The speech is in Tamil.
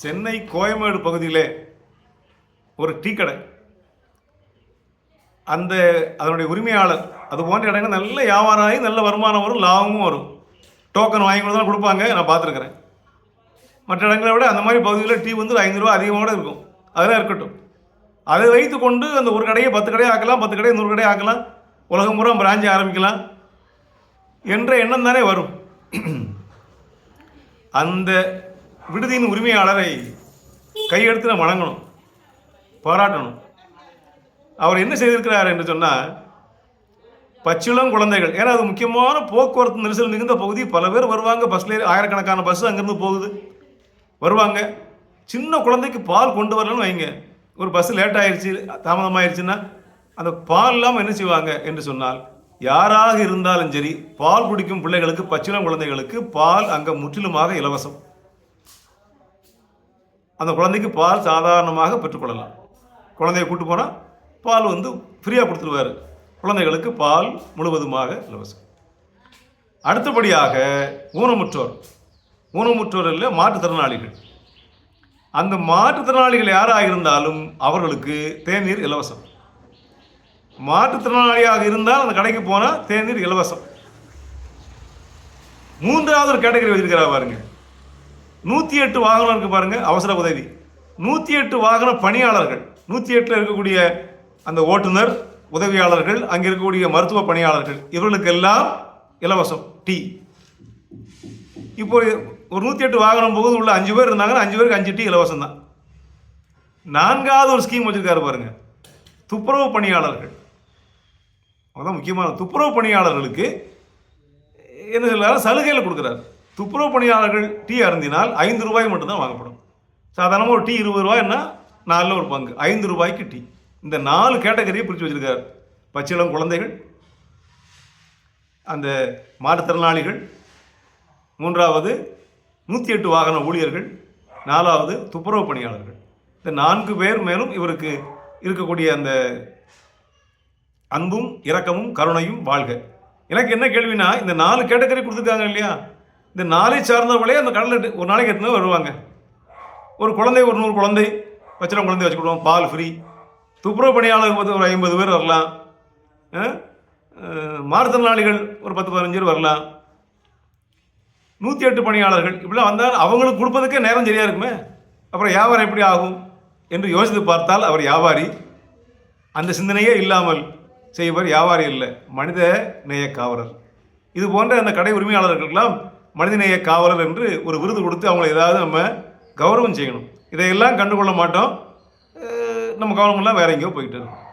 சென்னை கோயம்பேடு பகுதியிலே ஒரு டீ கடை. அந்த அதனுடைய உரிமையாளர் அது போன்ற இடங்கள் நல்ல வியாபாரம் ஆகி நல்ல வருமானம் வரும் லாபமும் வரும். டோக்கன் வாங்கி கொடுத்தா கொடுப்பாங்க நான் பார்த்துருக்குறேன். மற்ற இடங்களை விட அந்த மாதிரி பகுதியில் டீ வந்து ஐந்து ரூபா அதிகமாக இருக்கும். அதெல்லாம் இருக்கட்டும். அதை வைத்து கொண்டு அந்த ஒரு கடையை பத்து கடையை ஆக்கலாம் பத்து கடையை நூறு கடையை ஆக்கலாம் உலகம் பூரா பிரான்ச்சை ஆரம்பிக்கலாம் என்ற எண்ணம் தானே வரும். அந்த விடுதியின் உரிமையாளரை கையெடுத்து நம்ம வணங்கணும் பாராட்டணும். அவர் என்ன செய்திருக்கிறார் என்று சொன்னால் பச்சிளம் குழந்தைகள் ஏன்னா அது முக்கியமான போக்குவரத்து நெரிசல் மிகுந்த பகுதி. பல பேர் வருவாங்க பஸ்ல ஆயிரக்கணக்கான பஸ் அங்கேருந்து போகுது. வருவாங்க. சின்ன குழந்தைக்கு பால் கொண்டு வரலன்னு வைங்க. ஒரு பஸ் லேட் ஆயிடுச்சு தாமதமாயிருச்சுன்னா அந்த பால் இல்லாமல் என்ன செய்வாங்க என்று சொன்னால் யாராக இருந்தாலும் சரி பால் குடிக்கும் பிள்ளைகளுக்கு பச்சிளம் குழந்தைகளுக்கு பால் அங்கே முற்றிலுமாக இலவசம். அந்த குழந்தைக்கு பால் சாதாரணமாக பெற்றுக்கொள்ளலாம். குழந்தைய கூட்டு போனால் பால் வந்து ஃப்ரீயாக கொடுத்துருவாரு. குழந்தைகளுக்கு பால் முழுவதுமாக இலவசம். அடுத்தபடியாக ஊனமுற்றோர். ஊனமுற்றோர் இல்லை மாற்றுத்திறனாளிகள். அந்த மாற்றுத்திறனாளிகள் யாராக இருந்தாலும் அவர்களுக்கு தேநீர் இலவசம். மாற்றுத்திறனாளியாக இருந்தால் அந்த கடைக்கு போனால் தேநீர் இலவசம். மூன்றாவது ஒரு கேட்டகரி வச்சிருக்கிறா பாருங்கள் நூற்றி எட்டு வாகனம் இருக்குது பாருங்கள் அவசர உதவி. நூற்றி எட்டு வாகன பணியாளர்கள் நூற்றி எட்டில் இருக்கக்கூடிய அந்த ஓட்டுநர் உதவியாளர்கள் அங்கே இருக்கக்கூடிய மருத்துவ பணியாளர்கள் இவர்களுக்கெல்லாம் இலவசம் டீ. இப்போ ஒரு நூற்றி எட்டு வாகனம் போகுது உள்ள அஞ்சு பேர் இருந்தாங்கன்னா அஞ்சு பேருக்கு அஞ்சு டீ இலவசம் தான். நான்காவது ஒரு ஸ்கீம் வச்சிருக்காரு பாருங்கள் துப்புரவு பணியாளர்கள். அதான் முக்கியமான துப்புரவு பணியாளர்களுக்கு என்ன சொல்றாரு? சலுகையில் கொடுக்குறாரு. துப்புரவு பணியாளர்கள் டீ அருந்தினால் ஐந்து ரூபாய் மட்டும்தான் வாங்கப்படும். சாதாரணமாக ஒரு டீ இருபது ரூபாய்னா நாலில் ஒரு பங்கு. ஐந்து ரூபாய்க்கு டீ. இந்த நாலு கேட்டகரியை பிரித்து வச்சுருக்கார். பச்சிளம் குழந்தைகள் அந்த மாற்றுத்திறனாளிகள் மூன்றாவது நூற்றி எட்டு வாகன ஊழியர்கள் நாலாவது துப்புரவு பணியாளர்கள். இந்த நான்கு பேர் மேலும் இவருக்கு இருக்கக்கூடிய அந்த அன்பும் இரக்கமும் கருணையும் வாழ்க. எனக்கு என்ன கேள்வினா இந்த நாலு கேட்டகரி கொடுத்துருக்காங்க இல்லையா? இந்த நாளை சார்ந்தவர்களே அந்த கடலில் ஒரு நாளைக்கு எத்தனை வருவாங்க. ஒரு குழந்தை ஒரு நூறு குழந்தை பச்சிரம் குழந்தை வச்சுக்கிடுவோம் பால் ஃப்ரீ துப்புரவு பணியாளர்கள் வந்து ஒரு ஐம்பது பேர் வரலாம். அஹ், மாற்றுத்திறனாளிகள் ஒரு பத்து பதினஞ்சு பேர் வரலாம். நூற்றி எட்டு பணியாளர்கள் இப்படிலாம் வந்தால் அவங்களுக்கு கொடுப்பதுக்கே நேரம் சரியாக இருக்குமே? அப்புறம் வியாபாரம் எப்படி ஆகும் என்று யோசித்து பார்த்தால் அவர் வியாபாரி. அந்த சிந்தனையே இல்லாமல் செய்வர் வியாபாரி இல்லை மனித நேய காவலர் இது போன்ற அந்த கடை உரிமையாளர்களுக்கெல்லாம் மனிதநேய காவலர் என்று ஒரு விருது கொடுத்து அவங்களை ஏதாவது நம்ம கௌரவம் செய்யணும். இதையெல்லாம் கண்டுகொள்ள மாட்டோம். நம்ம கவனமெல்லாம் வேற எங்கேயோ போயிட்டு இருக்கோம்